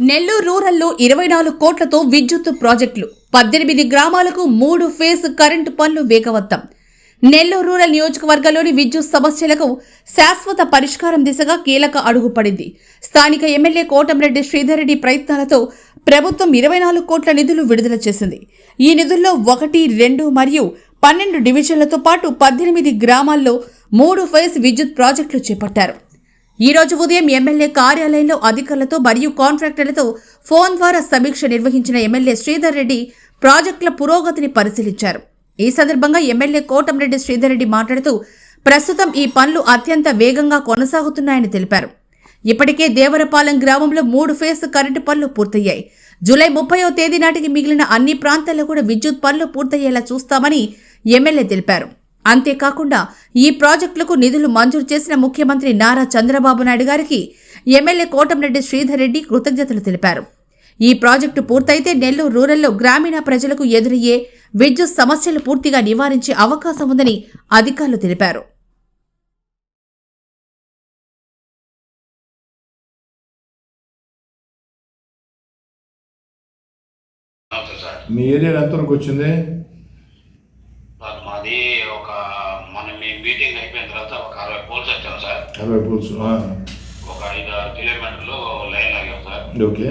నెల్లూరు రూరల్లో ఇరవై నాలుగు కోట్లతో విద్యుత్ ప్రాజెక్టులు. పద్దెనిమిది గ్రామాలకు మూడు ఫేజ్ కరెంటు పనులు వేగవంతం. నెల్లూరు రూరల్ నియోజకవర్గంలోని విద్యుత్ సమస్యలకు శాశ్వత పరిష్కారం దిశగా కీలక అడుగు పడింది. స్థానిక ఎమ్మెల్యే కోటంరెడ్డి శ్రీధర్రెడ్డి ప్రయత్నాలతో ప్రభుత్వం ఇరవై నాలుగు కోట్ల నిధులు విడుదల చేసింది. ఈ నిధుల్లో ఒకటి రెండు మరియు పన్నెండు డివిజన్లతో పాటు పద్దెనిమిది గ్రామాల్లో మూడు ఫేజ్ విద్యుత్ ప్రాజెక్టులు చేపట్టారు. ఈ రోజు ఉదయం ఎమ్మెల్యే కార్యాలయంలో అధికారులతో మరియు కాంట్రాక్టర్లతో ఫోన్ ద్వారా సమీక్ష నిర్వహించిన ఎమ్మెల్యే శ్రీధర్ రెడ్డి ప్రాజెక్టుల పురోగతిని పరిశీలించారు. ఈ సందర్భంగా ఎమ్మెల్యే కోటంరెడ్డి శ్రీధర్ రెడ్డి మాట్లాడుతూ ప్రస్తుతం ఈ పనులు అత్యంత వేగంగా కొనసాగుతున్నాయని తెలిపారు. ఇప్పటికే దేవరపాలెం గ్రామంలో మూడు ఫేజ్ కరెంటు పనులు పూర్తయ్యాయి. జూలై ముప్పయో తేదీ నాటికి మిగిలిన అన్ని ప్రాంతాల్లో కూడా విద్యుత్ పనులు పూర్తయ్యేలా చూస్తామని ఎమ్మెల్యే తెలిపారు. అంతేకాకుండా ఈ ప్రాజెక్టులకు నిధులు మంజూరు చేసిన ముఖ్యమంత్రి నారా చంద్రబాబు నాయుడు గారికి ఎమ్మెల్యే కోటంరెడ్డి శ్రీధర్ రెడ్డి కృతజ్ఞతలు తెలిపారు. ఈ ప్రాజెక్టు పూర్తయితే నెల్లూరు రూరల్లో గ్రామీణ ప్రజలకు ఎదురయ్యే విద్యుత్ సమస్యలు పూర్తిగా నివారించే అవకాశం ఉందని అధికారులు తెలిపారు. మీ ఏరియా ఎంతవరకు వచ్చింది? సార్ అరవై పూల్స్ ఒక ఐదు ఆరు కిలోమీటర్లు లైన్ లాగాం సార్. ఓకే.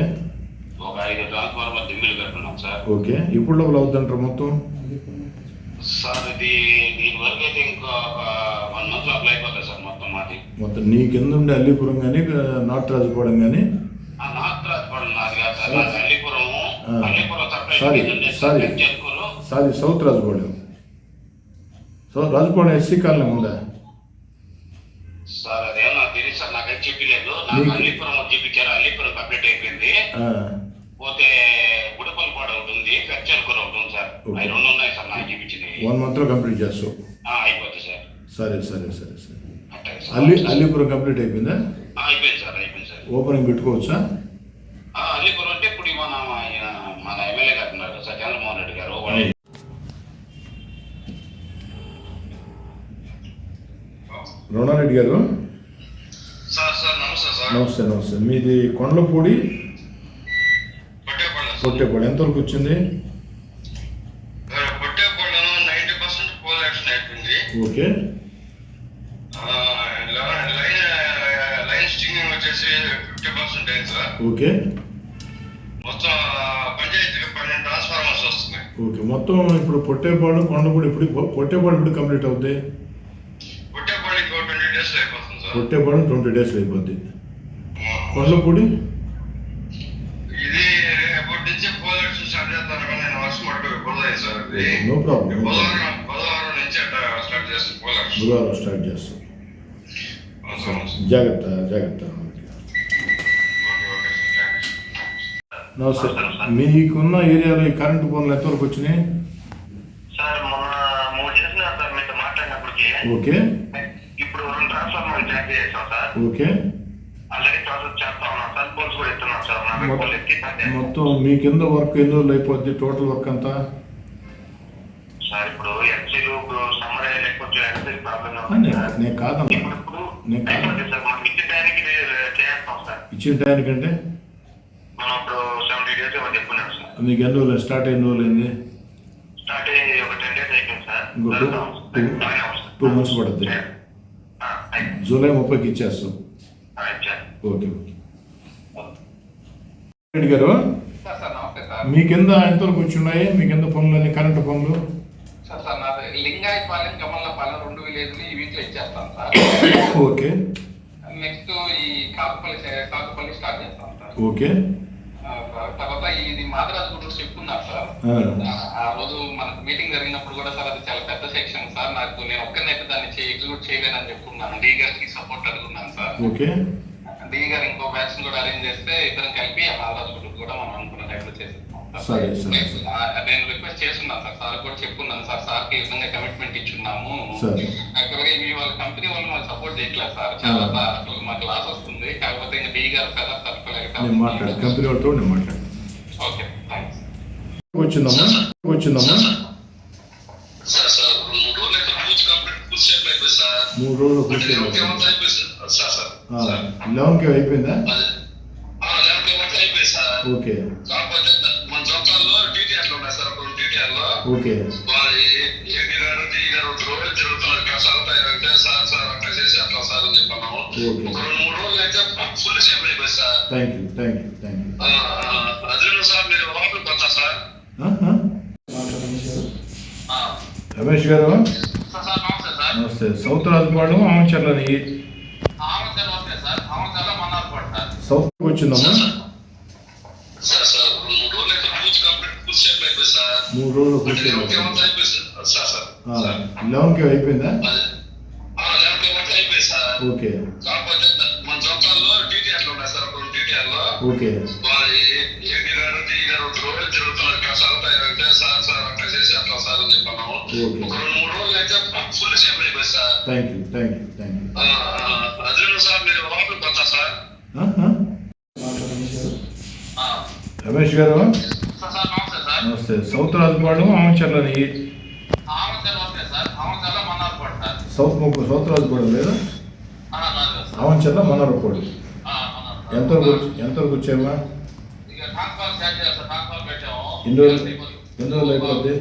ఒక ఐదు ట్రాన్స్ఫార్మర్ దిమ్మిలు కట్టుకున్నాం సార్. ఓకే. ఇప్పుడు లోపల అవుతుంటారు మొత్తం? సార్ ఇది దీని వరకు అయితే ఇంకా ఒక వన్ మంత్ లోపల అయిపోతుంది సార్ మొత్తం మాది. మొత్తం నీ కింద ఉండే అల్లీపురం కానీ నాట్ రాజుకోవడం కానీ ఆ నార్త్ రాజపాడు నాది కాదు సార్. అల్లిపురం. అల్లిపురం sorry. చెరుకూరు సాది సౌత్ రాజుకోవడం సో రాజుకోవడం ఎస్సీ కాలనీ ఉందా? సార్ అదేమో నాకు తెలియదు సార్ నాకైతే చెప్పలేదు నాకు అల్లిపురం చూపించారు అల్లిపురం కంప్లీట్ అయిపోయింది. పోతే గుడిపల్లిపాడు ఒకటి ఉంది పెచ్చర్కూర ఒకటి ఉంది సార్. అవి రెండు ఉన్నాయి సార్ నాకు చూపించినవి వన్ మంత్లో కంప్లీట్ చేస్తావు. ఆ, అయిపోతుంది సార్. సరే సరే సరే సరే. అల్లి అల్లీపురం కంప్లీట్ అయిపోయిందా? అయిపోయింది సార్ అయిపోయింది సార్. ఓపెనింగ్ పెట్టుకోవచ్చా ఆ, అల్లిపురం అంటే ఇప్పుడు మన ఆయన మన ఎమ్మెల్యే గారు ఉన్నారు సార్ చంద్రమోహన్ రెడ్డి గారు వాళ్ళు రుణారెడ్డి గారు? సార్ సార్ నమస్తే సార్. నమస్తే మీది పొట్టేపల్లి పొట్టేపూడి ఎంతవరకు వచ్చింది? ఓకే. ఓకే. మొత్తం ఓకే. మొత్తం ఇప్పుడు పొట్టేపాడు కొండపూడి ఇప్పుడు పొట్టేపాడు ఇప్పుడు కంప్లీట్ అవుద్ది పుట్టేపల్లికి ట్వంటీ డేస్ అయిపోతుంది సార్ పొట్టేపాడు ట్వంటీ డేస్ అయిపోద్ది కొండపూడి ఇది రేపటి నుంచి పోలక్షన్ స్టార్ట్ చేస్తారు కానీ నేను వర్షం పట్టు కుదరదు సార్. ఇది No problem, no problem. బుధవారం స్టార్ట్ చేస్తాం జాగ్రత్త జాగ్రత్త. నమస్తే. మీకున్న ఏరియాలో ఈ కరెంటు పనులు ఎంతవరకు వచ్చినాయి? ఓకే. జాయిన్ చేసాం సార్. ఓకే. ఆల్రెడీ ప్రాసెస్ చేస్తా ఉన్నాం సార్. పోల్స్ కూడా ఇస్తున్నాం సార్. ఎత్తి పది. మొత్తం మీ కింద వర్క్ ఎన్ని రోజులు అయిపోద్ది టోటల్ వర్క్ అంతా? సార్ ఇప్పుడు ఎఫ్సీలు సమ్మర్ అయ్యే కొంచెం ఎఫ్సీ ప్రాబ్లం నేను కాదన్నా. ఇప్పుడు నేను కాదు. సార్. మనం ఇచ్చిన టైంకి చేస్తాం సార్. ఇచ్చిన టైంకంటే మనం ఇప్పుడు సెవెంటీ డేస్ ఏమో చెప్పుకున్నాం సార్. మీకు ఎన్ని రోజులు స్టార్ట్ అయిన రోజులు అయింది? స్టార్ట్ అయ్యి ఒక టెన్ డేస్ అయిపోయింది సార్. టూ మంత్స్ పడుతుంది. జూలై ముప్పైకి ఇచ్చేస్తాం. Okay okay. రెడ్డి గారు సార్ సార్ నమస్తే సార్ మీ కింద ఎంతవరకు వచ్చి ఉన్నాయి? మీ కింద పనులు కరెంటు పనులు? సార్ సార్ నాది లింగాయపాలెం కమలపాలెం రెండు విలేజ్లు ఈ వీక్లో ఇచ్చేస్తాం సార్. ఓకే. నెక్స్ట్ ఈ కాకుపల్లి కాకుపల్లి స్టార్ట్ చేస్తాం సార్. ఓకే. తర్వాత ఇది మాదరాజు గురించి చెప్పుకున్నారు సార్. ఆ. రోజు మనకు మీటింగ్ జరిగినప్పుడు కూడా సార్ అది చాలా పెద్ద సెక్షన్ సార్. నాకు నేను ఒక్కరినైతే దాన్ని ఎగ్జిక్యూట్ చేయలేనని చెప్పుకున్నాను. డీ గారికి సపోర్ట్ అడుగున్నాను సార్. డీ గారు ఇంకో బ్యాచ్ కూడా అరేంజ్ చేస్తే ఇద్దరం కలిపి ఆ మాదరాజు గురించి కూడా మనం అనుకున్న. సార్. సరే, సరే. నేను రిక్వెస్ట్ చేస్తున్నాను సార్. సార్ కూడా చెప్పుకున్నాను సార్. సార్కి ఈ విధంగా కమిట్మెంట్ ఇచ్చున్నాము. సరే. యాక్చువల్గా మీ వాళ్ళ కంపెనీ వాళ్ళు మాకు సపోర్ట్ చేయట్లేదు సార్. చాలా. అసలు మాకు లాస్ వస్తుంది. కాకపోతే ఇంకా డీ గారు కదా నేను మాట్లాడు కంపెనీ వాళ్ళతో నేను మాట్లాడు ఓకే థ్యాంక్స్ వచ్చిందమ్మా వచ్చిందమ్మా సార్. సార్ మూడు రోజులు అయితే పూర్తి కంప్లీట్ పూర్తి okay. Thank you thank you thank you. Ramesh గారు? నమస్తే సౌత్ రాజపాడు ఆమంచర్లని సౌత్కి వచ్చిందమ్మా. ఓకే. గారు రోజులు చేసి అట్లా సార్ అని చెప్పన్నాము ఓకే. మూడు sir thank you thank you thank you. Ramesh గారు? నమస్తే. సౌత్ రాజపాడు ఆమంచర్లని సౌత్ ముక్కు సౌత్ రాజపాడు లేదా? ఆమంచర్ల మనరపాడు. ఎంతవరకు వచ్చి- ఎంతవరకు వచ్చామా ఎన్ని రోజులు ఎన్ని రోజులు అయిపోద్ది?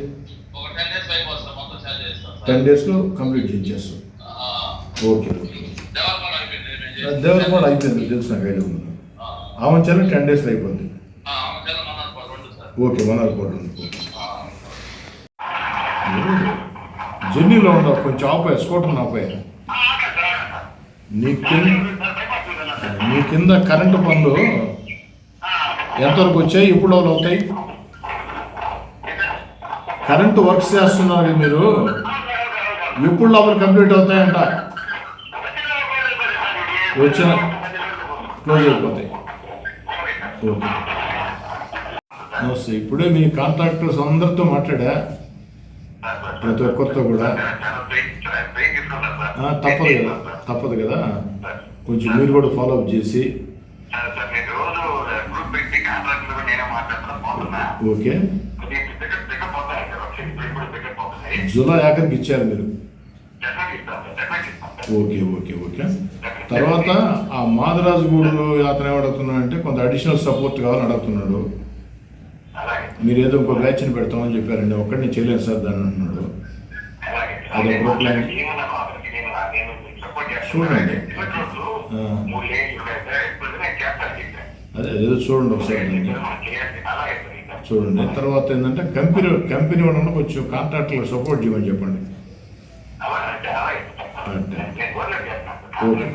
టెన్ అయిపోతుంది డేస్లో కంప్లీట్ చేసేస్తాం ఓకే. దేవరపాడు అయిపోయింది. తెలుసు నాకు ఐడియా ఉంది. ఆమంచర్ల టెన్ డేస్లో అయిపోద్ది ఆ, ఆమచల్ మన్నార్పాడు రెండు సార్ ఓకే మనరపాడు ఉంది ఆ. జర్నీలో ఉండవు కొంచెం ఆపాయి స్కూటర్ ఆపాయి. నీ కింద నీ కింద కరెంటు పనులు ఎంతవరకు వచ్చాయి? ఇప్పుడు వాళ్ళు అవుతాయి? కరెంటు వర్క్స్ చేస్తున్నారు కదా మీరు. ఎప్పుడు లోపల కంప్లీట్ అవుతాయంట. వచ్చిన క్లోజ్ అయిపోతాయి. ఓకే. నమస్తే ఇప్పుడే మీ కాంట్రాక్టర్స్ అందరితో మాట్లాడా? ప్రతి ఒక్కరితో కూడా? తప్పదు కదా తప్పదు కదా. కొంచెం మీరు కూడా ఫాలో అప్ చేసి. ఓకే. జూలై ఆఖరికి ఇచ్చారు మీరు. Okay okay okay. తర్వాత ఆ మాదరాజుగూడు గూడు ఏమడుగుతున్నాడు అంటే కొంత అడిషనల్ సపోర్ట్ కావాలని అడుగుతున్నాడు. మీరు ఏదో ఇంకో బ్యాచ్ని పెడతామని చెప్పారండి. ఒక్కడిని చేయలేదు సార్ దాన్ని అంటున్నాడు. అదొక ప్లాన్. చూడండి. అదే అదేదో చూడండి ఒకసారి. చూడండి. తర్వాత ఏంటంటే కంపెనీ కంపెనీ వాళ్ళని కొంచెం కాంట్రాక్టర్లకు సపోర్ట్ చేయమని చెప్పండి. ఓకే.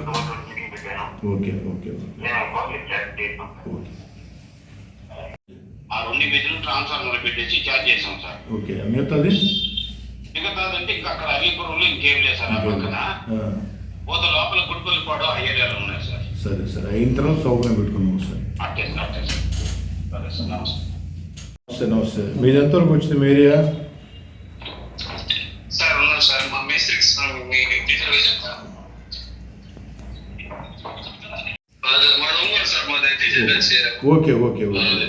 Okay okay okay. రెండు బిజులు ట్రాన్స్ఫార్మర్ పెట్టేసి ఛార్జ్ చేసాం సార్. ఓకే మిగతాది? మిగతాదంటే ఇంకా అక్కడ అలీపురంలో ఇంకేం లేదు సార్ ఆ పక్కన. పోత లోపల గుడిపల్లిపాడు ఆ ఏరియాలో ఉన్నాయి సార్. సరే సరే అయిన తర్వాత సౌకర్యం పెట్టుకున్నాం ఒకసారి అట్టే సార్ అట్టే సార్. సరే సార్ నమస్తే. నమస్తే నమస్తే. మీది ఎంతవరకు వచ్చింది మీ ఏరియా? సార్ ఉన్నాం సార్. మా మేస్త్రికి మీ డీటెయిల్ చెప్తాను మా సార్ మాది డీటెయిల్ ఓకే ఓకే ఓకే.